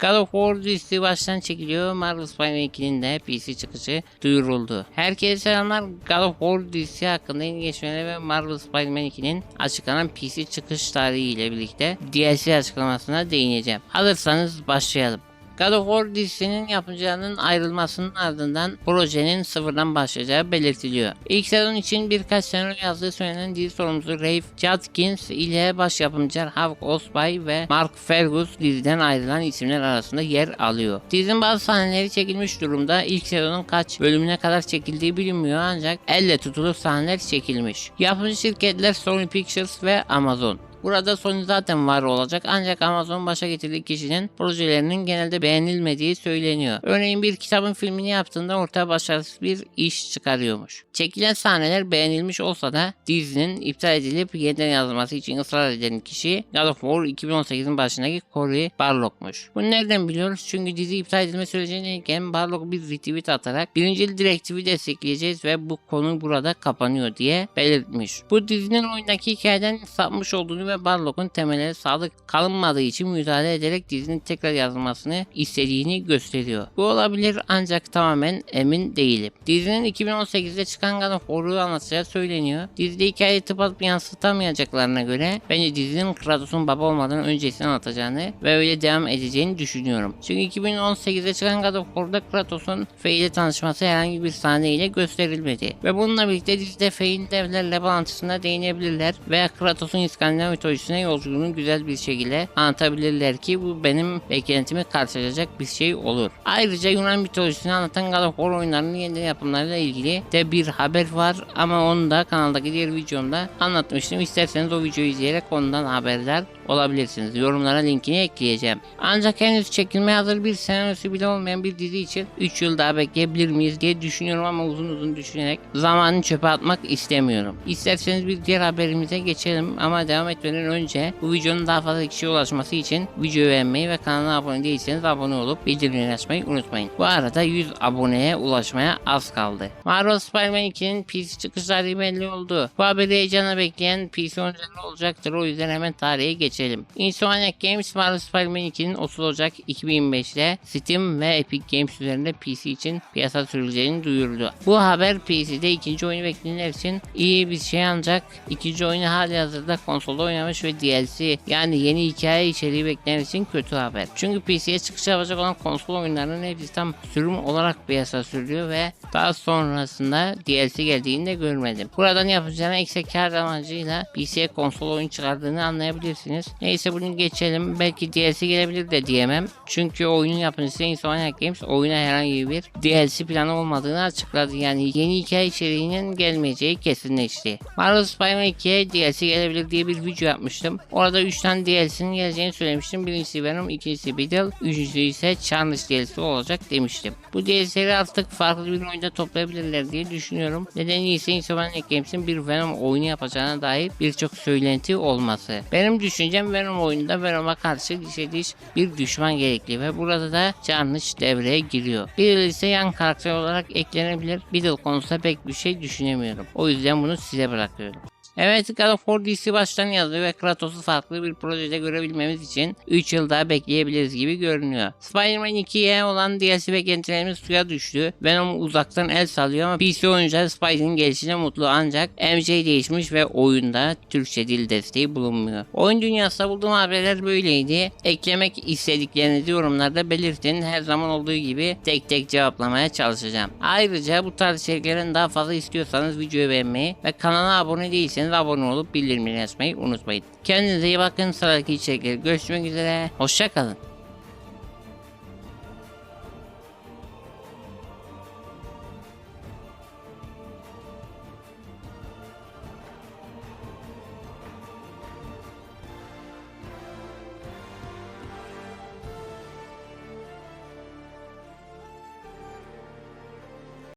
God of War dizisi baştan çekiliyor. Marvel Spider-Man 2'nin de PC çıkışı duyuruldu. Herkese selamlar. God of War dizisi hakkında yeni gelişmeler ve Marvel Spider-Man 2'nin açıklanan PC çıkış tarihi ile birlikte DLC açıklamasına değineceğim. Hazırsanız başlayalım. God of War dizisinin yapımcılarının ayrılmasının ardından projenin sıfırdan başlayacağı belirtiliyor. İlk sezon için birkaç senaryo yazdığı söylenen dizi sorumlusu Rafe Judkins ile baş yapımcılar Hawk Osby ve Mark Fergus diziden ayrılan isimler arasında yer alıyor. Dizinin bazı sahneleri çekilmiş durumda. İlk sezonun kaç bölümüne kadar çekildiği bilinmiyor ancak elle tutulur sahneler çekilmiş. Yapımcı şirketler Sony Pictures ve Amazon. Burada Sony zaten var olacak ancak Amazon başa getirdiği kişinin projelerinin genelde beğenilmediği söyleniyor. Örneğin bir kitabın filmini yaptığında ortaya başarısız bir iş çıkarıyormuş. Çekilen sahneler beğenilmiş olsa da dizinin iptal edilip yeniden yazılması için ısrar eden kişi God of War 2018'in başındaki Cory Barlog'muş. Bunu nereden biliyoruz? Çünkü dizi iptal edilme sürecindeyken Barlog bir retweet atarak birinci direktifi destekleyeceğiz ve bu konu burada kapanıyor diye belirtmiş. Bu dizinin oyundaki hikayeden sapmış olduğunu ve Barlog'un temelleri sadık kalınmadığı için müdahale ederek dizinin tekrar yazılmasını istediğini gösteriyor. Bu olabilir ancak tamamen emin değilim. Dizinin 2018'de çıkan of War'u anlatacağı söyleniyor. Dizide hikayeyi tıpatıp yansıtamayacaklarına göre bence dizinin Kratos'un baba olmadan öncesini anlatacağını ve öyle devam edeceğini düşünüyorum. Çünkü 2018'de çıkan God of War'da Kratos'un Faye ile tanışması herhangi bir sahneyle gösterilmedi. Ve bununla birlikte dizide Faye'in devlerle bağlantısına değinebilirler veya Kratos'un İskandinav mitolojisine yolculuğunu güzel bir şekilde anlatabilirler ki bu benim beklentimi karşılayacak bir şey olur. Ayrıca Yunan mitolojisini anlatan God of War oyunlarının yeniden yapımlarıyla ilgili de bir haber var ama onu da kanaldaki diğer videomda anlatmıştım. İsterseniz o videoyu izleyerek ondan haberdar olabilirsiniz. Yorumlara linkini ekleyeceğim. Ancak henüz çekilmeye hazır bir senaryosu bile olmayan bir dizi için 3 yıl daha bekleyebilir miyiz diye düşünüyorum ama uzun uzun düşünerek zamanı çöpe atmak istemiyorum. İsterseniz bir diğer haberimize geçelim ama devam etmeden önce bu videonun daha fazla kişiye ulaşması için videoyu beğenmeyi ve kanala abone değilseniz abone olup bildirimleri açmayı unutmayın. Bu arada 100 aboneye ulaşmaya az kaldı. Marvel Spider-Man 2'nin PC çıkış tarihi belli oldu. Bu haberi heyecanla bekleyen PC oyuncuları olacaktır o yüzden hemen tarihe geçelim. Insomniac Games Marvel Spider-Man 2'nin 30 Ocak 2025'te Steam ve Epic Games üzerinde PC için piyasa sürüleceğini duyurdu. Bu haber PC'de ikinci oyunu bekleyenler için iyi bir şey ancak ikinci oyunu hali hazırda konsolda oynamış ve DLC yani yeni hikaye içeriği bekleyen için kötü haber. Çünkü PC'ye çıkış yapacak olan konsol oyunlarının hepsi tam sürüm olarak piyasa sürülüyor ve daha sonrasında DLC geldiğini de görmedim. Buradan yapacağına eksik kar amacıyla PC'ye konsol oyun çıkardığını anlayabilirsiniz. Neyse bunu geçelim. Belki DLC gelebilir de diyemem. Çünkü oyunun yapımcısı Insomniac Games oyuna herhangi bir DLC planı olmadığını açıkladı. Yani yeni hikaye içeriğinin gelmeyeceği kesinleşti. Marvel Spider-Man 2'ye DLC gelebilir diye bir video yapmıştım. Orada 3 tane DLC'nin geleceğini söylemiştim. Birincisi Venom, ikincisi Beetle, üçüncüsü ise Charnage DLC olacak demiştim. Bu DLC'leri artık farklı bir oyunda toplayabilirler diye düşünüyorum. Neden ise Insomniac Games'in bir Venom oyunu yapacağına dair birçok söylenti olması. Benim düşüncem Venom oyununda Venom'a karşı dişe diş bir düşman gerekli ve burada da Carnage devreye giriyor. Beetle ise yan karakter olarak eklenebilir. Beetle konusunda pek bir şey düşünemiyorum. O yüzden bunu size bırakıyorum. Evet War dizisi baştan yazdı ve Kratos'u farklı bir projede görebilmemiz için 3 yıl daha bekleyebiliriz gibi görünüyor. Spider-Man 2'ye olan DLC beklentilerimiz suya düştü. Venom uzaktan el sallıyor ama PC oyuncular Spidey'nin gelişine mutlu ancak MJ değişmiş ve oyunda Türkçe dil desteği bulunmuyor. Oyun dünyasında bulduğum haberler böyleydi. Eklemek istediklerinizi yorumlarda belirtin. Her zaman olduğu gibi tek tek cevaplamaya çalışacağım. Ayrıca bu tarz içeriklerin daha fazla istiyorsanız videoyu beğenmeyi ve kanala abone değilseniz abone olup bildirimleri açmayı unutmayın. Kendinize iyi bakın. Sıradaki içerikleri görüşmek üzere. Hoşçakalın.